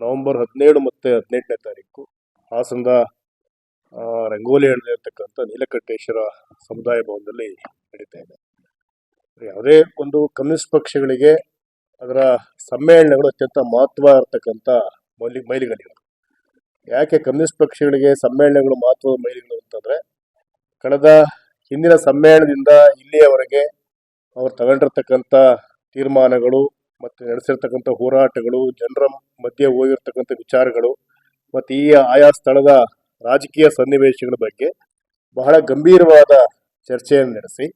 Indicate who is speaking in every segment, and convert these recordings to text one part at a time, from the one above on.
Speaker 1: November ಹದಿನೇಳು ಮತ್ತು ಹದಿನೆಂಟನೇ ತಾರೀಕು, ಹಾಸನದ ರಂಗೋಲಿ ಇರ್ತಕ್ಕಂಥ ನೀಲಕಂಠೇಶ್ವರ ಸಮುದಾಯ ಭವನದಲ್ಲಿ ನಡೀತಾ ಇದೆ. ಯಾವುದೇ ಒಂದು ಕಮ್ಯುನಿಸ್ಟ್ ಪಕ್ಷಗಳಿಗೆ ಅದರ ಸಮ್ಮೇಳನಗಳು ಅತ್ಯಂತ ಮಹತ್ವ ಇರತಕ್ಕಂಥ ಮೈಲಿ, ಮೈಲಿಗಲ್ಲಿಗಳು. ಯಾಕೆ ಕಮ್ಯುನಿಸ್ಟ್ ಪಕ್ಷಗಳಿಗೆ ಸಮ್ಮೇಳನಗಳು ಮಹತ್ವದ ಮೈಲಿಗಳು ಅಂತಂದರೆ, ಕಳೆದ ಹಿಂದಿನ ಸಮ್ಮೇಳನದಿಂದ ಇಲ್ಲಿಯವರೆಗೆ ಅವರು ತಗೊಂಡಿರ್ತಕ್ಕಂಥ ತೀರ್ಮಾನಗಳು ಮತ್ತು ನಡೆಸಿರ್ತಕ್ಕಂಥ ಹೋರಾಟಗಳು, ಜನರ ಮಧ್ಯೆ ಹೋಗಿರ್ತಕ್ಕಂಥ ವಿಚಾರಗಳು, ಮತ್ತು ಈ ಆಯಾ ಸ್ಥಳದ ರಾಜಕೀಯ ಸನ್ನಿವೇಶಗಳ ಬಗ್ಗೆ ಬಹಳ ಗಂಭೀರವಾದ ಚರ್ಚೆಯನ್ನು ನಡೆಸಿ,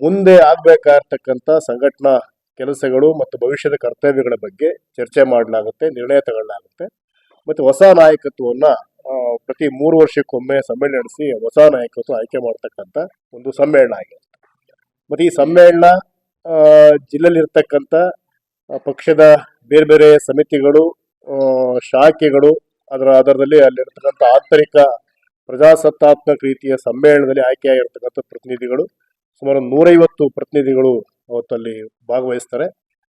Speaker 1: ಮುಂದೆ ಆಗಬೇಕಾಗಿರ್ತಕ್ಕಂಥ ಸಂಘಟನಾ ಕೆಲಸಗಳು ಮತ್ತು ಭವಿಷ್ಯದ ಕರ್ತವ್ಯಗಳ ಬಗ್ಗೆ ಚರ್ಚೆ ಮಾಡಲಾಗುತ್ತೆ, ನಿರ್ಣಯ ತಗೊಳ್ಳಲಾಗುತ್ತೆ. ಮತ್ತು ಹೊಸ ನಾಯಕತ್ವವನ್ನು ಪ್ರತಿ ಮೂರು ವರ್ಷಕ್ಕೊಮ್ಮೆ ಸಮ್ಮೇಳನ ನಡೆಸಿ ಹೊಸ ನಾಯಕತ್ವ ಆಯ್ಕೆ ಮಾಡ್ತಕ್ಕಂಥ ಒಂದು ಸಮ್ಮೇಳನ ಆಗಿರುತ್ತೆ. ಮತ್ತು ಈ ಸಮ್ಮೇಳನ ಜಿಲ್ಲೆಯಲ್ಲಿರ್ತಕ್ಕಂಥ ಪಕ್ಷದ ಬೇರೆ ಬೇರೆ ಸಮಿತಿಗಳು ಶಾಖೆಗಳು ಅದರ ಆಧಾರದಲ್ಲಿ ಅಲ್ಲಿರ್ತಕ್ಕಂಥ ಆಂತರಿಕ ಪ್ರಜಾಸತ್ತಾತ್ಮಕ ರೀತಿಯ ಸಮ್ಮೇಳನದಲ್ಲಿ ಆಯ್ಕೆಯಾಗಿರ್ತಕ್ಕಂಥ ಪ್ರತಿನಿಧಿಗಳು ಸುಮಾರು ನೂರೈವತ್ತು ಪ್ರತಿನಿಧಿಗಳು ಅವತ್ತಲ್ಲಿ ಭಾಗವಹಿಸ್ತಾರೆ.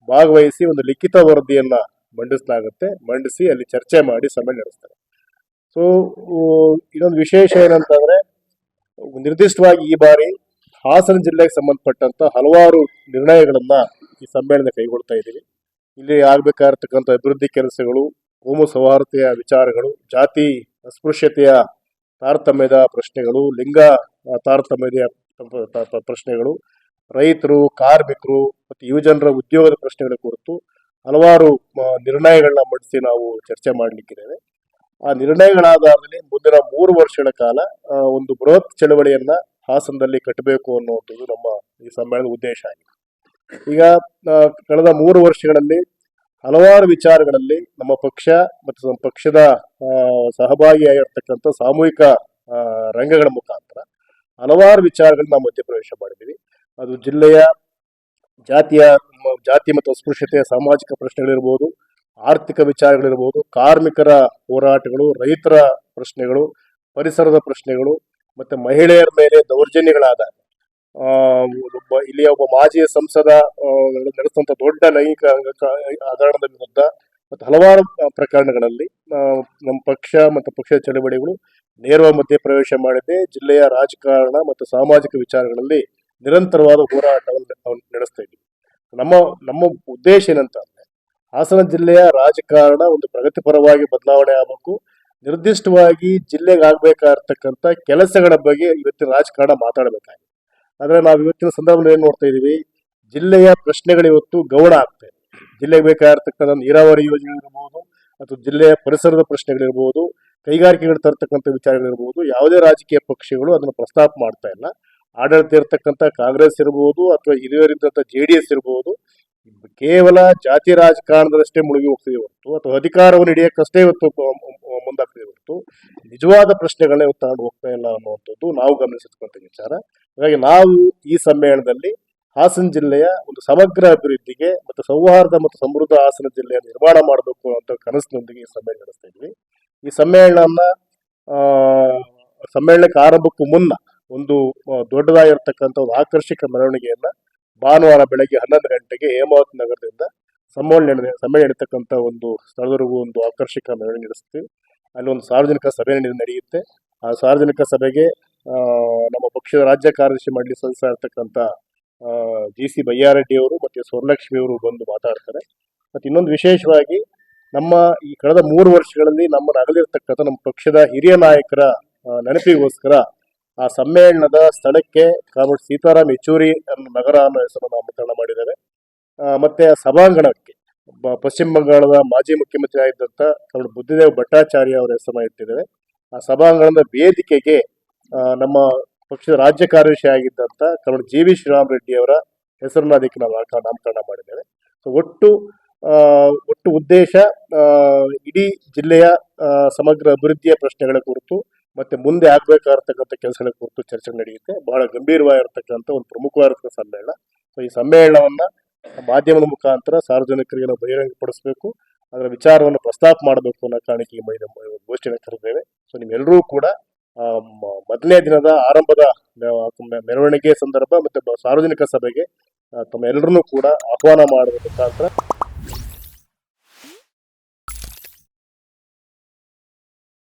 Speaker 1: ಭಾಗವಹಿಸಿ ಒಂದು ಲಿಖಿತ ವರದಿಯನ್ನ ಮಂಡಿಸಲಾಗುತ್ತೆ. ಮಂಡಿಸಿ ಅಲ್ಲಿ ಚರ್ಚೆ ಮಾಡಿ ಸಭೆ ನಡೆಸ್ತಾರೆ. ಸೊ ಇನ್ನೊಂದು ವಿಶೇಷ ಏನಂತಂದ್ರೆ, ನಿರ್ದಿಷ್ಟವಾಗಿ ಈ ಬಾರಿ ಹಾಸನ ಜಿಲ್ಲೆಗೆ ಸಂಬಂಧಪಟ್ಟಂತ ಹಲವಾರು ನಿರ್ಣಯಗಳನ್ನ ಈ ಸಮ್ಮೇಳನ ಕೈಗೊಳ್ತಾ ಇದ್ದೀವಿ. ಇಲ್ಲಿ ಆಗಬೇಕಾಗಿರ್ತಕ್ಕಂಥ ಅಭಿವೃದ್ಧಿ ಕೆಲಸಗಳು ಕೋಮು ಸೌಹಾರ್ದತೆಯ ವಿಚಾರಗಳು, ಜಾತಿ ಅಸ್ಪೃಶ್ಯತೆಯ ತಾರತಮ್ಯದ ಪ್ರಶ್ನೆಗಳು, ಲಿಂಗ ತಾರತಮ್ಯದ ಪ್ರಶ್ನೆಗಳು, ರೈತರು, ಕಾರ್ಮಿಕರು ಮತ್ತು ಯುವಜನರ ಉದ್ಯೋಗದ ಪ್ರಶ್ನೆಗಳ ಕುರಿತು ಹಲವಾರು ನಿರ್ಣಯಗಳನ್ನ ಮಂಡಿಸಿ ನಾವು ಚರ್ಚೆ ಮಾಡಲಿಕ್ಕಿದ್ದೇವೆ. ಆ ನಿರ್ಣಯಗಳಾದ ಆಧಾರದಲ್ಲಿ ಮುಂದಿನ ಮೂರು ವರ್ಷಗಳ ಕಾಲ ಒಂದು ಬೃಹತ್ ಚಳವಳಿಯನ್ನ ಹಾಸನದಲ್ಲಿ ಕಟ್ಟಬೇಕು ಅನ್ನುವಂಥದ್ದು ನಮ್ಮ ಈ ಸಮ್ಮೇಳನದ ಉದ್ದೇಶ ಆಗಿದೆ. ಈಗ ಕಳೆದ ಮೂರು ವರ್ಷಗಳಲ್ಲಿ ಹಲವಾರು ವಿಚಾರಗಳಲ್ಲಿ ನಮ್ಮ ಪಕ್ಷ ಮತ್ತು ನಮ್ಮ ಪಕ್ಷದ ಸಹಭಾಗಿಯಾಗಿರ್ತಕ್ಕಂಥ ಸಾಮೂಹಿಕ ರಂಗಗಳ ಮುಖಾಂತರ ಹಲವಾರು ವಿಚಾರಗಳನ್ನ ನಾವು ಮಧ್ಯಪ್ರವೇಶ ಮಾಡಿದ್ದೀವಿ. ಅದು ಜಿಲ್ಲೆಯ ಜಾತಿಯ ಜಾತಿ ಮತ್ತು ಅಸ್ಪೃಶ್ಯತೆಯ ಸಾಮಾಜಿಕ ಪ್ರಶ್ನೆಗಳಿರ್ಬೋದು, ಆರ್ಥಿಕ ವಿಚಾರಗಳಿರ್ಬೋದು, ಕಾರ್ಮಿಕರ ಹೋರಾಟಗಳು, ರೈತರ ಪ್ರಶ್ನೆಗಳು, ಪರಿಸರದ ಪ್ರಶ್ನೆಗಳು, ಮತ್ತು ಮಹಿಳೆಯರ ಮೇಲೆ ದೌರ್ಜನ್ಯಗಳಾದಾಗ ಒಬ್ಬ ಇಲ್ಲಿಯ ಒಬ್ಬ ಮಾಜಿ ಸಂಸದ ಆ, ನಡೆಸಿದಂತ ದೊಡ್ಡ ಲೈಂಗಿಕ ಹಗರಣದ ವಿರುದ್ಧ ಮತ್ತು ಹಲವಾರು ಪ್ರಕರಣಗಳಲ್ಲಿ ನಮ್ಮ ಪಕ್ಷ ಮತ್ತು ಪಕ್ಷದ ಚಳವಳಿಗಳು ನೇರ ಮಧ್ಯೆ ಪ್ರವೇಶ ಮಾಡಿದೆ. ಜಿಲ್ಲೆಯ ರಾಜಕಾರಣ ಮತ್ತು ಸಾಮಾಜಿಕ ವಿಚಾರಗಳಲ್ಲಿ ನಿರಂತರವಾದ ಹೋರಾಟವನ್ನು ನಡೆಸ್ತಾ ಇದ್ದೀವಿ. ನಮ್ಮ ನಮ್ಮ ಉದ್ದೇಶ ಏನಂತ ಅಂದ್ರೆ ಹಾಸನ ಜಿಲ್ಲೆಯ ರಾಜಕಾರಣ ಒಂದು ಪ್ರಗತಿಪರವಾಗಿ ಬದಲಾವಣೆ ಆಗಬೇಕು. ನಿರ್ದಿಷ್ಟವಾಗಿ ಜಿಲ್ಲೆಗೆ ಆಗ್ಬೇಕಾಗಿರ್ತಕ್ಕಂಥ ಕೆಲಸಗಳ ಬಗ್ಗೆ ಇವತ್ತಿನ ರಾಜಕಾರಣ ಮಾತಾಡಬೇಕಾಗಿದೆ. ಆದ್ರೆ ನಾವು ಇವತ್ತಿನ ಸಂದರ್ಭದಲ್ಲಿ ಏನು ನೋಡ್ತಾ ಇದ್ದೀವಿ ಜಿಲ್ಲೆಯ ಪ್ರಶ್ನೆಗಳು ಇವತ್ತು ಗೌಣ ಆಗ್ತಾ ಇದೆ ಜಿಲ್ಲೆಗೆ ಬೇಕಾಗಿರ್ತಕ್ಕಂಥ ನೀರಾವರಿ ಯೋಜನೆ ಇರ್ಬೋದು ಅಥವಾ ಜಿಲ್ಲೆಯ ಪರಿಸರದ ಪ್ರಶ್ನೆಗಳಿರ್ಬೋದು ಕೈಗಾರಿಕೆಗಳು ತರತಕ್ಕಂಥ ವಿಚಾರಗಳಿರ್ಬೋದು ಯಾವುದೇ ರಾಜಕೀಯ ಪಕ್ಷಗಳು ಅದನ್ನು ಪ್ರಸ್ತಾಪ ಮಾಡ್ತಾ ಇಲ್ಲ. ಆಡಳಿತ ಇರತಕ್ಕಂಥ ಕಾಂಗ್ರೆಸ್ ಇರ್ಬೋದು, ಅಥವಾ ಹಿರಿಯರಿದ್ದಂಥ ಜೆ ಡಿ ಎಸ್ ಇರ್ಬೋದು, ಕೇವಲ ಜಾತಿ ರಾಜಕಾರಣದಷ್ಟೇ ಮುಳುಗಿ ಹೋಗ್ತಿದೆ ಹೊರತು, ಅಥವಾ ಅಧಿಕಾರವನ್ನು ಹಿಡಿಯಕ್ಕಷ್ಟೇ ಇವತ್ತು ಹೊರತು ನಿಜವಾದ ಪ್ರಶ್ನೆಗಳೇ ಉತ್ತರ ಹೋಗ್ತಾ ಇಲ್ಲ ಅನ್ನುವಂಥದ್ದು ನಾವು ಗಮನಿಸಿದಂಥ ವಿಚಾರ. ಹಾಗಾಗಿ ನಾವು ಈ ಸಮ್ಮೇಳನದಲ್ಲಿ ಹಾಸನ ಜಿಲ್ಲೆಯ ಒಂದು ಸಮಗ್ರ ಅಭಿವೃದ್ಧಿಗೆ ಮತ್ತು ಸೌಹಾರ್ದ ಮತ್ತು ಸಮೃದ್ಧ ಹಾಸನ ಜಿಲ್ಲೆಯ ನಿರ್ಮಾಣ ಮಾಡಬೇಕು ಅಂತ ಕನಸಿನೊಂದಿಗೆ ಈ ಸಮ್ಮೇಳನ ನಡೆಸ್ತಾ ಇದ್ವಿ. ಈ ಸಮ್ಮೇಳನ ಸಮ್ಮೇಳನಕ್ಕೆ ಆರಂಭಕ್ಕೂ ಮುನ್ನ ಒಂದು ದೊಡ್ಡದಾಗಿರ್ತಕ್ಕಂಥ ಒಂದು ಆಕರ್ಷಕ ಮೆರವಣಿಗೆಯನ್ನ ಭಾನುವಾರ ಬೆಳಗ್ಗೆ ಹನ್ನೊಂದು ಗಂಟೆಗೆ ಹೇಮಾವತ್ ನಗರದಿಂದ ಸಮ್ಮೇಳನ ಸಮ್ಮೇಳನ ಇರ್ತಕ್ಕಂಥ ಒಂದು ಸ್ಥಳದವರೆಗೂ ಒಂದು ಆಕರ್ಷಕ ಮೆರವಣಿಗೆ ನಡೆಸ್ತೀವಿ. ಅಲ್ಲಿ ಒಂದು ಸಾರ್ವಜನಿಕ ಸಭೆ ನಡೆ- ನಡೆಯುತ್ತೆ. ಆ ಸಾರ್ವಜನಿಕ ಸಭೆಗೆ ನಮ್ಮ ಪಕ್ಷದ ರಾಜ್ಯ ಕಾರ್ಯದರ್ಶಿ ಮಂಡಳಿ ಸದಸ್ಯ ಇರ್ತಕ್ಕಂಥ ಜಿ ಸಿ ಬಯ್ಯಾರೆಡ್ಡಿ ಅವರು ಮತ್ತು ಸ್ವರ್ಣಲಕ್ಷ್ಮಿ ಅವರು ಬಂದು ಮಾತಾಡ್ತಾರೆ. ಮತ್ತು ಇನ್ನೊಂದು ವಿಶೇಷವಾಗಿ ನಮ್ಮ ಈ ಕಳೆದ ಮೂರು ವರ್ಷಗಳಲ್ಲಿ ನಮ್ಮನ್ನು ಅಗಲಿರ್ತಕ್ಕಂಥ ನಮ್ಮ ಪಕ್ಷದ ಹಿರಿಯ ನಾಯಕರ ನೆನಪಿಗೋಸ್ಕರ ಆ ಸಮ್ಮೇಳನದ ಸ್ಥಳಕ್ಕೆ ಕಾಮರೇಡ್ ಸೀತಾರಾಮ್ ಯೆಚೂರಿ ಅನ್ನೋ ನಗರ ಅನ್ನೋ ಹೆಸರನ್ನು ನಾಮಕರಣ ಮಾಡಿದ್ದಾರೆ. ಮತ್ತು ಬ- ಪಶ್ಚಿಮ ಬಂಗಾಳದ ಮಾಜಿ ಮುಖ್ಯಮಂತ್ರಿ ಆಗಿದ್ದಂಥ ಕಾಮರೇಡ್ ಬುದ್ಧದೇವ್ ಭಟ್ಟಾಚಾರ್ಯ ಅವರ ಹೆಸರನ್ನ ಇಟ್ಟಿದ್ದಾರೆ ಆ ಸಭಾಂಗಣದ ವೇದಿಕೆಗೆ ನಮ್ಮ ಪಕ್ಷದ ರಾಜ್ಯ ಕಾರ್ಯದರ್ಶಿ ಆಗಿದ್ದಂಥ comrade G V Sriram Reddy ಅವರ ಹೆಸರನ್ನ ಅದಕ್ಕೆ ನಾವು ನಾಮಕ- ನಾಮಕರಣ ಮಾಡಿದ್ದೇವೆ. ಸೊ ಒಟ್ಟು ಒಟ್ಟು ಉದ್ದೇಶ ಇಡೀ ಜಿಲ್ಲೆಯ ಸಮಗ್ರ ಅಭಿವೃದ್ಧಿಯ ಪ್ರಶ್ನೆಗಳ ಕುರಿತು ಮತ್ತೆ ಮುಂದೆ ಆಗ್ಬೇಕಾಗಿರ್ತಕ್ಕಂಥ ಕೆಲಸಗಳ ಕುರಿತು ಚರ್ಚೆ ನಡೆಯುತ್ತೆ. ಬಹಳ ಗಂಭೀರವಾಗಿರ್ತಕ್ಕಂಥ ಒಂದು ಪ್ರಮುಖವಾಗಿರ್ತಕ್ಕಂಥ ಸಮ್ಮೇಳನ. ಸೊ ಈ ಸಮ್ಮೇಳನವನ್ನ ಮಾಧ್ಯಮದ ಮುಖಾಂತರ ಸಾರ್ವಜನಿಕರಿಗೆ ನಾವು ಬಹಿರಂಗಪಡಿಸಬೇಕು. ಅದರ ವಿಚಾರವನ್ನು ಪ್ರಸ್ತಾಪ ಮಾಡಬೇಕು ಅನ್ನೋ ಕಾರಣಕ್ಕೆ ಈ ಮೈ- ಗೋಷ್ಠಿಯನ್ನು ಸೊ ನಿಮ್ಮೆಲ್ಲರೂ ಕೂಡ ಮೊದಲನೇ ದಿನದ ಆರಂಭದ ಮೆರವಣಿಗೆ ಸಂದರ್ಭ ಮತ್ತು ಸಾರ್ವಜನಿಕ ಸಭೆಗೆ ತಮ್ಮೆಲ್ಲರನ್ನೂ ಕೂಡ ಆಹ್ವಾನ ಮಾಡುವ ಮುಖಾಂತರ